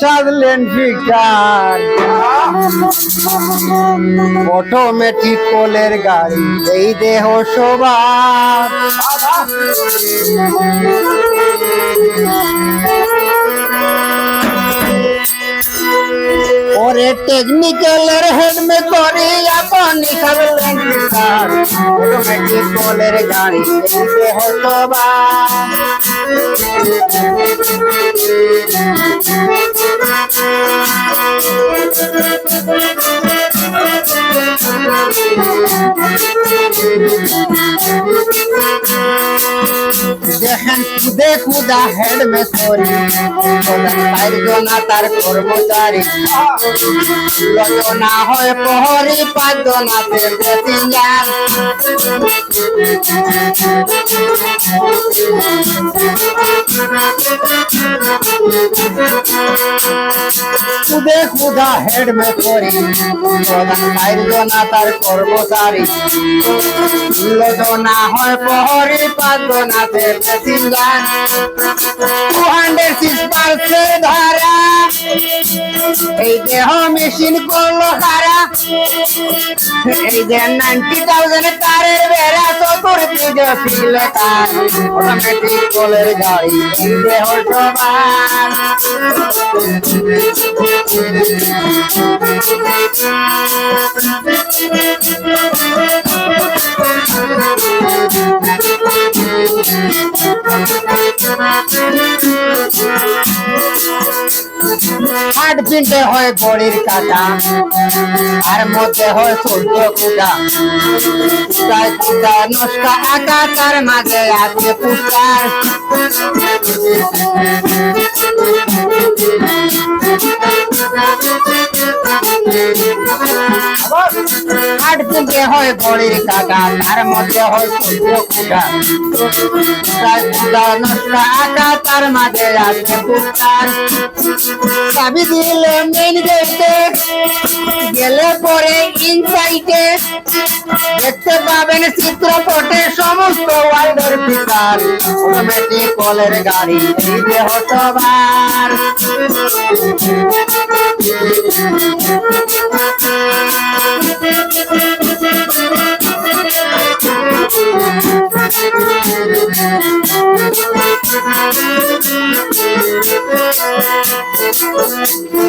সাজলেন ফিকার automatic কোলের গাড়ি, এই দেহ সবার ওরে টেকনিক্যালের হেড মে করে আপন সাজলেন অটোমেটিক কোলের গাড়ি, এই দেহ সবার हैं, खुदे खुदा हेड में सोरी सोलन पाइर जो ना तार कर्मचारी लजो ना होए पहरी पादो ना तेरे सिंगार खुदे खुदा हेड में सोरी सोलन पाइर जो ना तार कर्मचारी लजो ना होए पहरी पादो ना तेरे passenger two hundred six percent ধারা। এই দেহ মেশিন করল খারা এই যে নাইনটি থাউজেন্ড তারের বেড়া চতুর্দিকে ছিল তার। অটোমেটিক কলের গাড়ি দেহ সবার। হাট পিনতে হয় বড়ির কাটা, আর মধ্যে হয় সূর্য কুটা। কুটায় কুটা আকা তার মাঝে আছে পুষ্কার পিনতে হয় বড়ির কাটা তার মধ্যে হয় কুটা তার মাঝে আছে পুষ্কার চাবি দিলে মেন গেলে পরে ইনসাইটে। দেখতে পাবেন চিত্রপটে সমস্ত ওয়ার্ল্ডের ফিচার। গাড়ি যে হতবার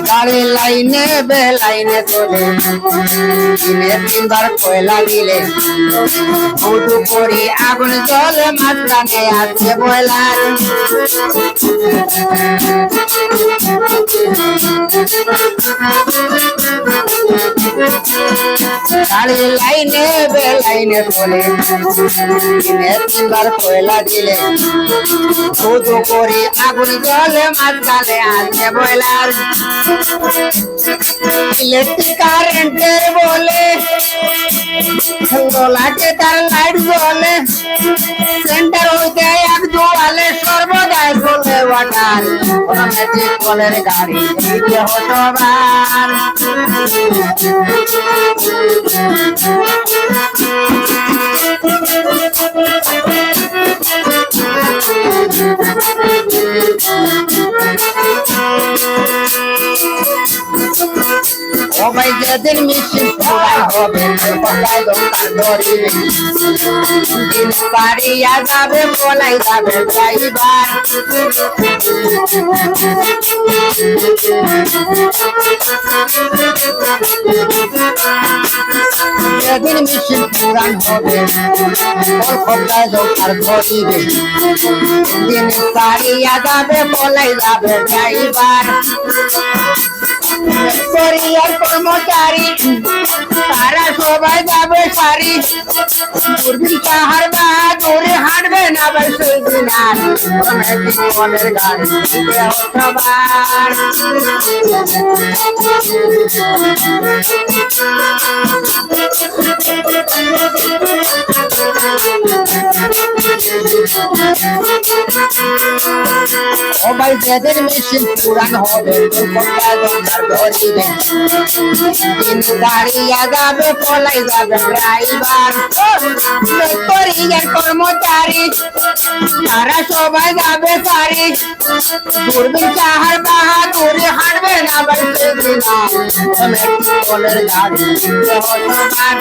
গাড়ি লাইনে বে, লাইনে চলে। দিনে তিনবার কয়লা দিলে। উদু করি আগুন জলে মাঝখানে আছে বয়লার গাড়ি লাইনে বে লাইনে চলে দিনে তিনবার কয়লা দিলে। উদু করি আগুন জলে মাঝখানে আছে বয়লার ইলেকট্রিক কারেন্টের বলে। লাগে তার লাইট জ্বলে। সেন্টার হইতে চলে ওয়াটার অটোমেটিক কলের গাড়ি। এই যে হতবার। সবাই যেদিন মিছিল পুরাই হবে, সবাই দোকান দিন পারিয়া যাবে, বলাই যাবে ড্রাইভার। যেদিন মিছিল পুরান হবে সবাই দোকান ধরিবে দিন পারিয়া যাবে, বলাই যাবে ড্রাইভার। করিয়ার কর্মচারী, তারা সবাই যাবে সারি। দূরবীন পাহাড় বাহাদুরে হাঁটবে না ভাই সেদিন আর মনের গাড়ি সবার। সবাই যাদের মেশিন পুরান হবে দাঁড়িয়ে যাবে, পলাই যাবে ড্রাইভার। করিয়ার কর্মচারী, তারা সবাই যাবে সারি। দূরবীন চাহার বাহাদুরি হাট আবার সেদিনা মেট্রোলের গাড়ি হতবার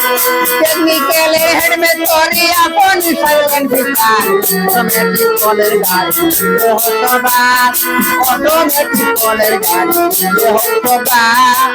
টেকনিক্যালে হেডমেট করি আপন সাইলেন্ট ভিকার মেট্রোলের গাড়ি হতবার অটোমেটিক কলের গাড়ি হতবার